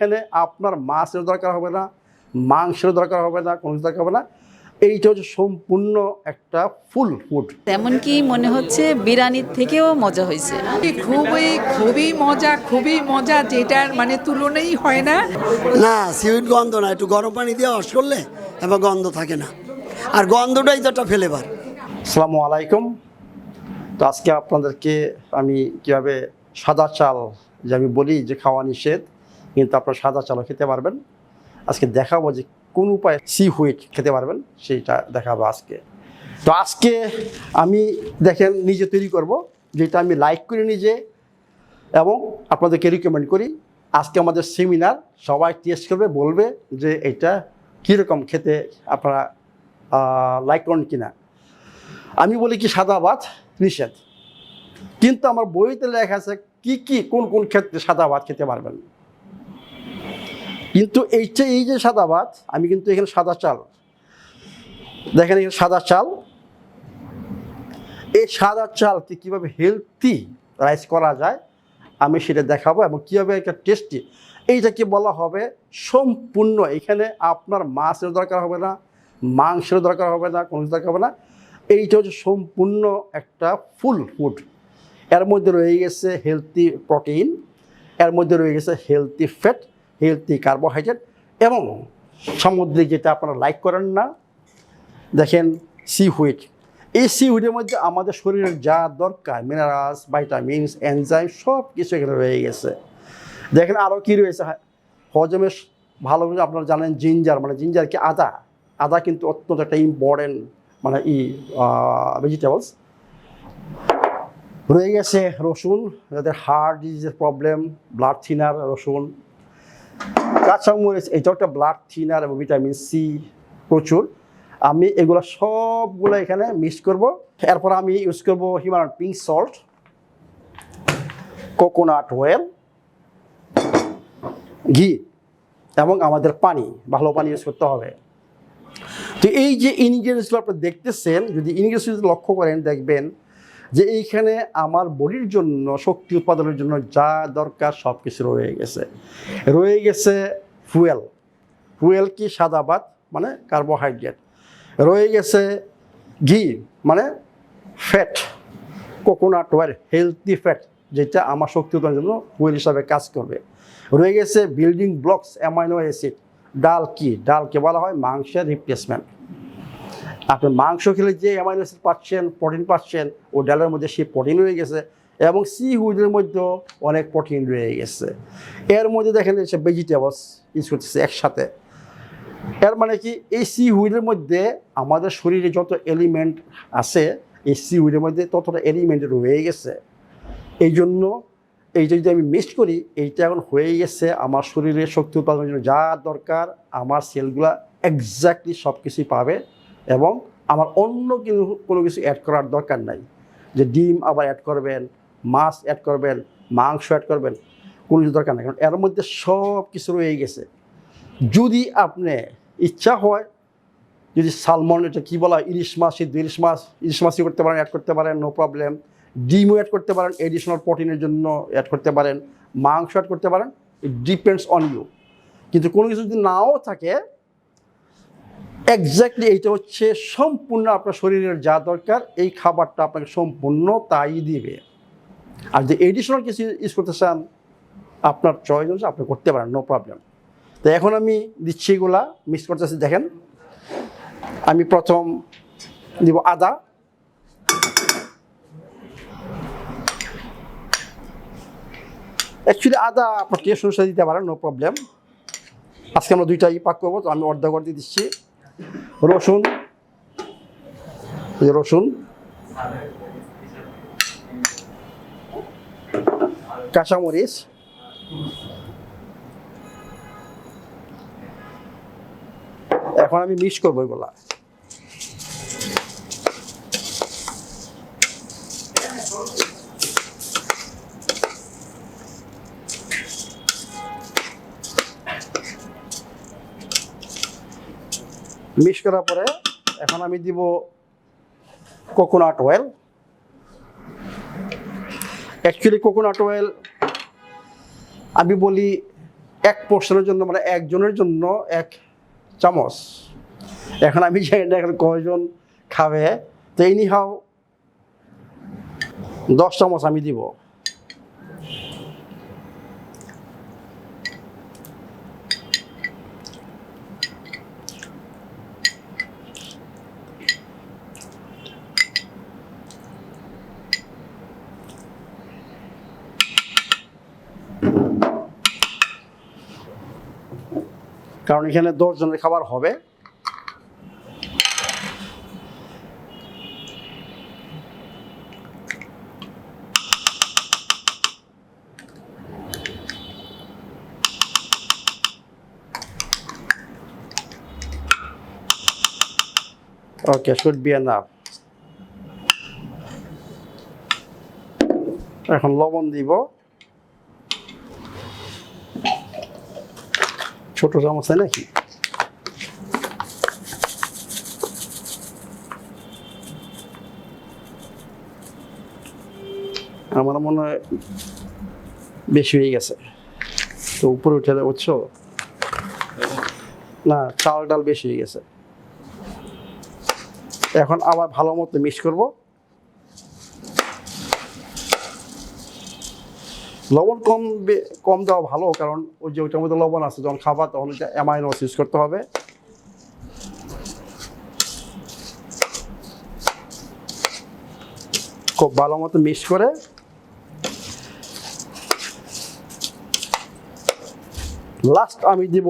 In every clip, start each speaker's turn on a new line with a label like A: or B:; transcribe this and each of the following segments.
A: এইখানে আপনার মাছের দরকার হবে না মাংসের দরকার হবে না কোনো দরকার হবে না। এইটা হচ্ছে সম্পূর্ণ একটা ফুল ফুড।
B: তেমন কি মনে হচ্ছে বিরিয়ানির থেকেও মজা হয়েছে?
C: খুবই খুবই মজা খুবই মজা যেটার মানে তুলনাই হয় না।
D: না সিউইড গন্ধ না একটু গরম পানি দিয়ে ওয়াশ করলে এবার গন্ধ থাকে না। আর গন্ধটাই তো একটা ফ্লেভার
A: আসসালামু আলাইকুম। তো আজকে আপনাদেরকে আমি কীভাবে সাদা চাল যে আমি বলি যে খাওয়া নিষেধ কিন্তু আপনার সাদা চালও খেতে পারবেন। আজকে দেখাবো যে কোন উপায়ে সি হুইট খেতে পারবেন, সেইটা দেখাবো আজকে। তো আজকে আমি দেখেন নিজে তৈরি করব, যেটা আমি লাইক করি নিজে এবং আপনাদেরকে রিকমেন্ড করি। আজকে আমাদের সেমিনার সবাই টেস্ট করবে, বলবে যে এটা কীরকম খেতে আপনারা লাইক করেন কিনা। আমি বলি কি সাদা ভাত নিষেধ। কিন্তু আমার বইতে লেখা আছে কি কি, কোন কোন ক্ষেত্রে সাদা ভাত খেতে পারবেন। কিন্তু এইটা এই যে সাদা ভাত, আমি কিন্তু এখানে সাদা চাল। দেখেন এখানে সাদা চাল। এই সাদা চালকে কীভাবে হেলথি রাইস করা যায়, আমি সেটা দেখাবো এবং কীভাবে একটা টেস্টি এইটাকে বলা হবে সম্পূর্ণ। এখানে আপনার মাছের দরকার হবে না, মাংসের দরকার হবে না, কোনো দরকার হবে না। এইটা হচ্ছে সম্পূর্ণ একটা ফুল ফুড এর মধ্যে রয়ে গেছে হেলথি প্রোটিন এর মধ্যে রয়ে গেছে হেলথি ফ্যাট হেলথি কার্বোহাইড্রেট এবং সামুদ্রিক যেটা আপনারা লাইক করেন না, দেখেন সি হুইট এই সি হুইটের মধ্যে আমাদের শরীরের যা দরকার মিনারেলস ভাইটামিনস এনজাইম সব কিছু এখানে রয়ে গেছে। দেখেন আরও কী রয়েছে? হজমের ভালো আপনারা জানেন জিঞ্জার মানে জিঞ্জার কি আদা? আদা কিন্তু অত্যন্ত একটা ইম্পর্টেন্ট মানে ই ভেজিটেবলস রয়ে গেছে রসুন, যাদের হার্ট ডিজিজের প্রবলেম ব্লাড থিনার রসুন। কাঁচামরিচ এটাও একটা ব্লাড থিনার এবং ভিটামিন সি প্রচুর। আমি এগুলো সবগুলো এখানে মিক্স করব। এরপর আমি ইউজ করব Himalayan pink salt coconut oil ঘি এবং আমাদের পানি, ভালো পানি ইউজ করতে হবে। তো এই যে ইনগ্রিডিয়েন্টসগুলো আপনি দেখতেছেন, যদি ইনগ্রিডিয়েন্টস লক্ষ্য করেন, দেখবেন যে এইখানে আমার বডির জন্য, শক্তি উৎপাদনের জন্য যা দরকার সব কিছু রয়ে গেছে। রয়ে গেছে ফুয়েল। ফুয়েল কি? সাদা ভাত মানে কার্বোহাইড্রেট। রয়ে গেছে ঘি মানে fat, coconut oil healthy fat, যেটা আমার শক্তি উৎপাদনের জন্য ফুয়েল হিসাবে কাজ করবে। রয়ে গেছে বিল্ডিং ব্লকস, অ্যামাইনো অ্যাসিড, ডাল কি? ডালকে বলা হয় মাংসের রিপ্লেসমেন্ট আপনি মাংস খেলে যে অ্যামাইনো অ্যাসিড পাচ্ছেন প্রোটিন পাচ্ছেন, ও ডালের মধ্যে সেই প্রোটিন রয়ে গেছে এবং সি হুডের মধ্যেও অনেক প্রোটিন রয়ে গেছে। এর মধ্যে দেখেন এসে ভেজিটেবলস ইউজ করতেছে একসাথে। এর মানে কি? এই সি হুইডের মধ্যে আমাদের শরীরে যত এলিমেন্ট আছে, এই সি হুইডের মধ্যে ততটা এলিমেন্ট রয়ে গেছে। এই জন্য এইটা যদি আমি মিক্সড করি, এইটা এখন হয়ে গেছে আমার শরীরে শক্তি উৎপাদনের জন্য যা দরকার, আমার সেলগুলা এক্স্যাক্টলি সব কিছুই পাবে। এবং আমার অন্য কোনো কিছু অ্যাড করার দরকার নাই। যে ডিম আবার অ্যাড করবেন, মাছ অ্যাড করবেন, মাংস অ্যাড করবেন, কোনো কিছু দরকার নেই। কারণ এর মধ্যে সব কিছু রয়ে গেছে। যদি আপনি ইচ্ছা হয়, যদি সালমন এটা কী বলা ইলিশ মাছ ইলিশ মাছ, ইলিশ মাছই করতে পারেন অ্যাড করতে পারেন নো প্রবলেম ডিমও অ্যাড করতে পারেন এডিশনাল প্রোটিনের জন্য অ্যাড করতে পারেন, মাংস অ্যাড করতে পারেন ইট ডিপেন্ডস অন ইউ কিন্তু কোনো কিছু যদি নাও থাকে এক্স্যাক্টলি এইটা হচ্ছে সম্পূর্ণ আপনার শরীরের যা দরকার, এই খাবারটা আপনাকে সম্পূর্ণ তাই দিবে। আর যে এডিশনাল কিছু ইউজ করতে চান, আপনার চয়েস হচ্ছে আপনি করতে পারেন নো প্রবলেম তো এখন আমি দিচ্ছি এগুলা মিক্স করতেছি, দেখেন। আমি প্রথম দিব আদা। অ্যাকচুয়ালি আদা আপনার টেস্ট অনুসারে দিতে পারেন নো প্রবলেম আজকে আমরা দুইটাই পাক করব, তো আমি অর্ধেক অর্ধেক দিচ্ছি। রসুন রসুন। কাঁচামরিচ। এখন আমি মিক্স করব এগুলা। মিক্স করার পরে এখন আমি দিব coconut oil actually coconut oil আমি বলি এক পোর্শনের জন্য মানে একজনের জন্য এক চামচ। এখন আমি জানি না এখন কয়জন খাবে। তো এনি হাও দশ চামচ আমি দিব। কারণ এখানে দশ জনের খাবার হবে Okay, should be enough. এখন লবণ দিব ছোট চামচ, তাই নাকি? আমার মনে হয় বেশি হয়ে গেছে। তো উপরে উঠে উঠছো না, চাল ডাল বেশি হয়ে গেছে। এখন আবার ভালো মতো মিক্স করব। লবণ কম কম দেওয়া ভালো, কারণ ওই যে ওইটার মধ্যে লবণ আছে, যখন খাবার তখন ওইটা অ্যামাইনোস ইউজ করতে হবে। খুব ভালো মতো মিক্স করে লাস্ট আমি দিব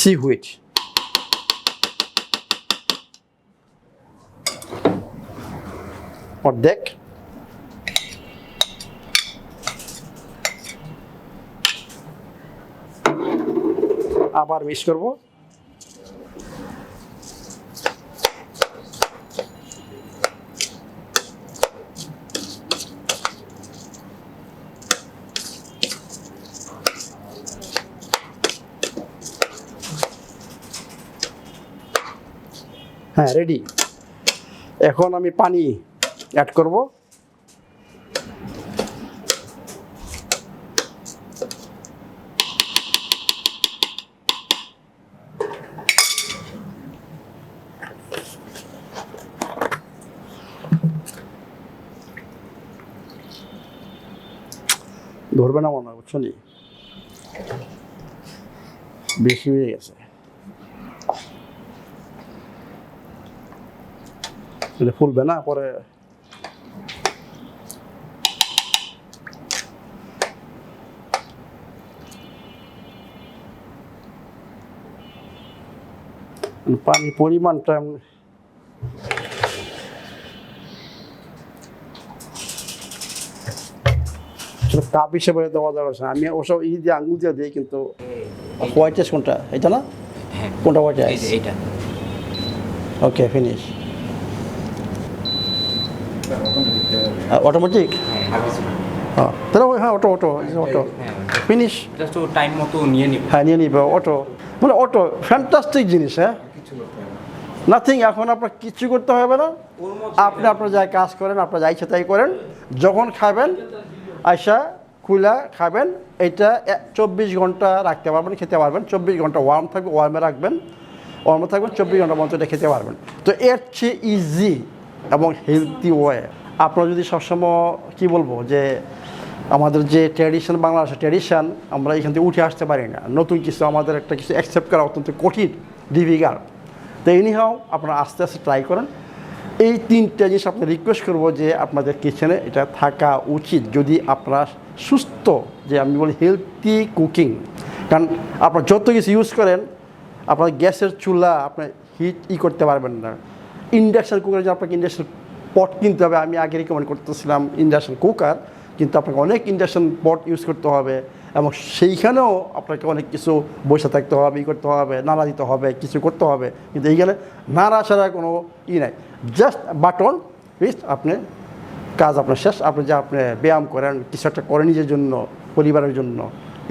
A: সি হুইট অর্ধেক। আবার মিক্স করব। হ্যাঁ রেডি এখন আমি পানি অ্যাড করব। ধরবে না মনে হয় বুঝছ বেশি হয়ে গেছে। ফুলবে না পরে? পানি পরিমাণটা আসলে কাপ হিসেবে দেওয়া যাবে না। আমি ওসব ই দিয়ে আঙুল দিয়ে দিই কিন্তু হোয়াইট রাইস কোনটা? এটা না?
E: হ্যাঁ।
A: কোনটা white rice okay finish automatic
E: হ্যাঁ কিছু
A: হ্যাঁ তাহলে হ্যাঁ auto auto auto finish
E: just time মতো নিয়ে নিবে।
A: হ্যাঁ নিয়ে নিবে অটো মানে অটো ফ্যান্টাস্টিক জিনিস হ্যাঁ? নাথিং এখন আপনার কিচ্ছু করতে হবে না। আপনি আপনার যাই কাজ করেন আপনার যা ইচ্ছা তাই করেন। যখন খাবেন আয়সা খুলা খাবেন, এটা চব্বিশ ঘণ্টা রাখতে পারবেন, খেতে পারবেন। চব্বিশ ঘণ্টা ওয়ার্ম থাকবে ওয়ার্মে রাখবেন। ওয়ার্মে থাকবেন, চব্বিশ ঘণ্টা পর্যন্ত এটা খেতে পারবেন। তো এর চেয়ে ইজি এবং হেলদি ওয়ে আপনারা যদি সবসময়, কি বলব, যে আমাদের যে ট্র্যাডিশন বাংলাদেশের ট্র্যাডিশন আমরা এখান থেকে উঠে আসতে পারি না। নতুন কিছু, আমাদের একটা কিছু অ্যাকসেপ্ট করা অত্যন্ত কঠিন ডিফিকাল্ট তো এনিহাও আপনারা আস্তে আস্তে ট্রাই করেন। এই তিনটা জিনিস আপনার রিকোয়েস্ট করব যে আপনাদের কিচেনে এটা থাকা উচিত। যদি আপনারা সুস্থ, যে আমি বলি হেলদি কুকিং কারণ আপনারা যত কিছু ইউজ করেন, আপনার গ্যাসের চুলা আপনার হিট ই করতে পারবেন না। ইন্ডাকশান কুকারে যে আপনাকে ইন্ডাকশান পট কিনতে হবে, আমি আগে রিকমেন্ড করতেছিলাম ইন্ডাকশান কুকার কিন্তু আপনাকে অনেক ইন্ডাকশান পট ইউজ করতে হবে এবং সেইখানেও আপনাকে অনেক কিছু বসে থাকতে হবে, ই করতে হবে, নাড়া দিতে হবে, কিছু করতে হবে, কিন্তু এইখানে নাড়া ছাড়া কোনো ই নাই। জাস্ট বাটন প্লিজ আপনি কাজ আপনার শেষ, আপনি যে আপনি ব্যায়াম করেন, কিছু একটা করেন নিজের জন্য, পরিবারের জন্য।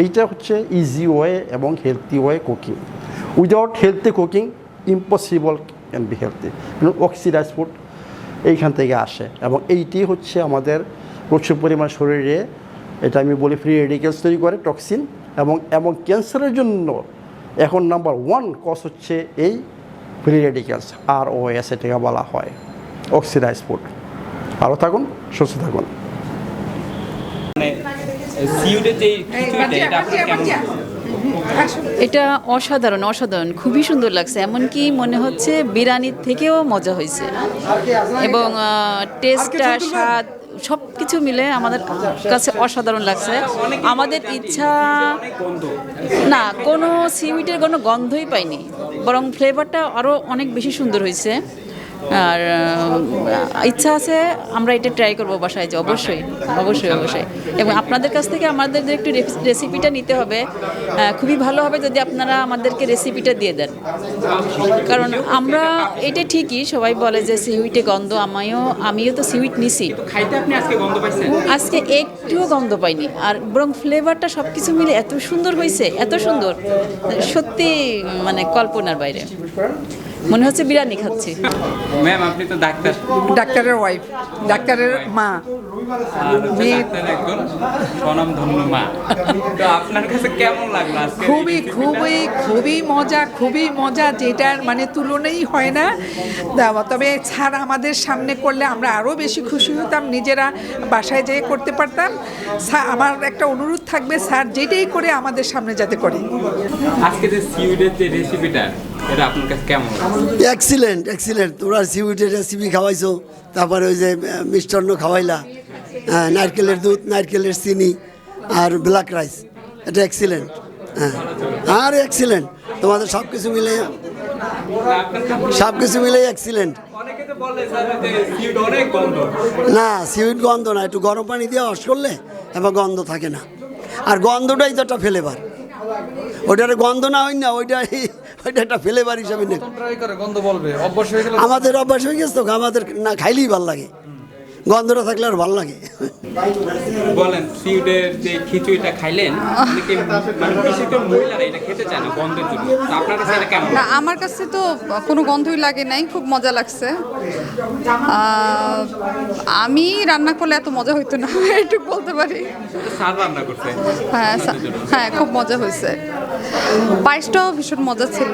A: এইটা হচ্ছে ইজি ওয়ে এবং healthy way cooking without healthy cooking impossible can be healthy oxidize food এইখান থেকে আসে এবং এইটি হচ্ছে আমাদের প্রচুর পরিমাণ শরীরে, এটা আমি বলি ফ্রি রেডিকেলস তৈরি করে টক্সিন এবং এবং ক্যান্সারের জন্য এখন নাম্বার ওয়ান কজ হচ্ছে এই free radicals R O S এটাকে বলা হয়। অক্সিডাইজ ফুড ভালো থাকুন সুস্থ থাকুন।
E: মানে সিউডের যে খিচুড়িটা এটা আপনার কেমন।
B: এটা অসাধারণ অসাধারণ। খুবই সুন্দর লাগছে। এমনকি মনে হচ্ছে বিরিয়ানির থেকেও মজা হয়েছে। এবং টেস্টটা, স্বাদ সব কিছু মিলে আমাদের কাছে অসাধারণ লাগছে। আমাদের ইচ্ছা, না, কোনো সিউইটের কোনো গন্ধই পাইনি। বরং ফ্লেভারটা আরও অনেক বেশি সুন্দর হয়েছে। আর ইচ্ছা আছে আমরা এটা ট্রাই করব বাসায় যে অবশ্যই অবশ্যই অবশ্যই। এবং আপনাদের কাছ থেকে আমাদের যে একটু রেসিপিটা নিতে হবে। খুবই ভালো হবে যদি আপনারা আমাদেরকে রেসিপিটা দিয়ে দেন। কারণ আমরা এটা ঠিকই সবাই বলে যে সিউইটে গন্ধ আমিও আমিও তো সিউইট নিছি।
E: আজকে
B: একটুও গন্ধ পাইনি। আর বরং ফ্লেভারটা সব কিছু মিলে এত সুন্দর হয়েছে এত সুন্দর। সত্যি মানে কল্পনার বাইরে। মনে হচ্ছে বিরিয়ানি খাচ্ছি।
E: ম্যাম আপনি তো ডাক্তার।
C: ডাক্তারের ওয়াইফ ডাক্তারের মা।
E: আর ডাক্তার একজন স্বনামধন্য মা। তো আপনার কাছে কেমন লাগল
C: খুবই খুবই খুবই মজা খুবই মজা যেটার মানে তুলনাই হয় না। তবে ছাড় আমাদের সামনে করলে আমরা আরও বেশি খুশি হতাম নিজেরা বাসায় যেয়ে করতে পারতাম। আমার একটা অনুরোধ থাকবে স্যার যেটাই করে আমাদের সামনে যাতে করে।
E: আজকে যে সিউডের যে রেসিপিটা এটা আপনার কাছে কেমন
D: এক্সিলেন্ট এক্সিলেন্ট তোমরা সিউইটের রেসিপি খাওয়াইছো তারপরে ওই যে মিষ্টান্ন খাওয়াইলা। নারকেলের দুধ নারকেলের চিনি আর ব্ল্যাক রাইস এটা এক্সিলেন্ট হ্যাঁ আর এক্সিলেন্ট তোমাদের সব কিছু মিলে সব কিছু মিলে এক্সিলেন্ট
E: যে সিউড গন্ধ
D: না গন্ধ না একটু গরম পানি দিয়ে ওয়াশ করলে এবার গন্ধ থাকে না। আর গন্ধটাই তো একটা ফ্লেভার ওইটার গন্ধ না হয় না ওইটা ওইটা একটা ফ্লেভার হিসাবে নেই
F: হয়ে
D: আমাদের অভ্যাস হয়ে গেছে তো আমাদের না খাইলেই ভালো লাগে। গন্ধটা থাকলে আর ভালো লাগে।
E: বলেন সিউডের যে খিচুড়িটা খাইলেন অনেকে মানে করে মহিলারা এটা খেতে চায় না গন্ধের জন্য? আপনার কাছে এটা কেমন?
G: না আমার কাছে তো কোনো গন্ধই লাগে নাই খুব মজা লাগছে। আমি রান্না করলে এত মজা হইতো না একটু বলতে পারি।
E: স্যার রান্না করছে।
G: হ্যাঁ হ্যাঁ খুব মজা হয়েছে। পায়েসটাও ভীষণ মজা ছিল।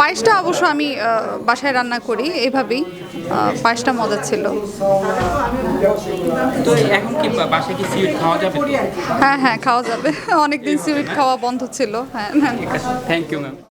G: পায়েসটা অবশ্য আমি বাসায় রান্না করি এইভাবেই পায়েসটা মজা ছিল। হ্যাঁ হ্যাঁ খাওয়া যাবে। অনেকদিন সুইট খাওয়া বন্ধ ছিল। হ্যাঁ
E: থ্যাংক ইউ ম্যাম